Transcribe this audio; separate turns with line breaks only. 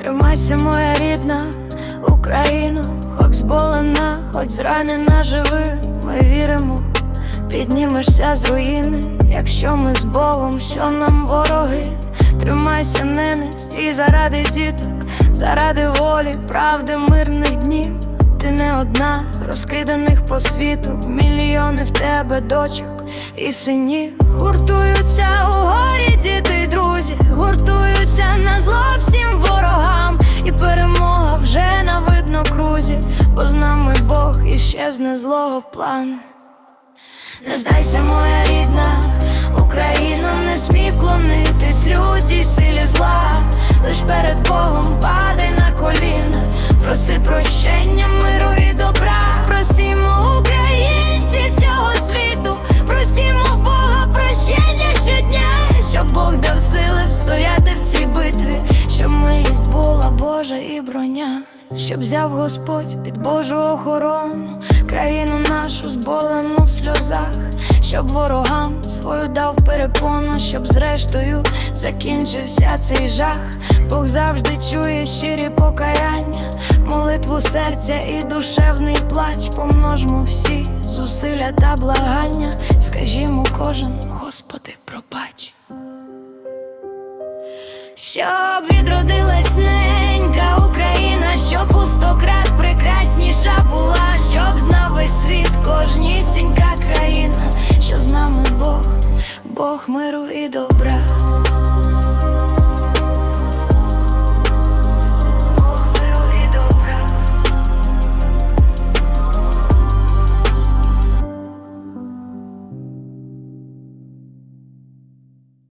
Тримайся, моя рідна Україна, хоч зболена, хоч зранена живи, ми віримо, піднімешся з руїни, якщо ми з Богом, що нам вороги, тримайся, нине, стій заради діток, заради волі, правди, мирних днів. Ти не одна, розкиданих по світу, мільйони в тебе дочок і синів гуртуються у горі, діти друзі, гуртуються перемога вже на видно крузі, бо з нами Бог і щезне злого план. Не здайся, моя рідна Україна, не смій вклонитись лютій силі зла, лиш перед Богом падай на коліна, проси прощення, миру і добра. Просімо українців всього світу, просімо Бога прощення щодня, щоб Бог дав сили встояти в цій битві, щоб була Божа і броня. Щоб взяв Господь під Божу охорону, країну нашу зболену в сльозах, щоб ворогам свою дав перепону, щоб зрештою закінчився цей жах. Бог завжди чує щирі покаяння, молитву серця і душевний плач. Помножмо всі зусилля та благання. Скажімо кожен, Господи, пробач. Щоб відродилась ненька Бог миру і добра.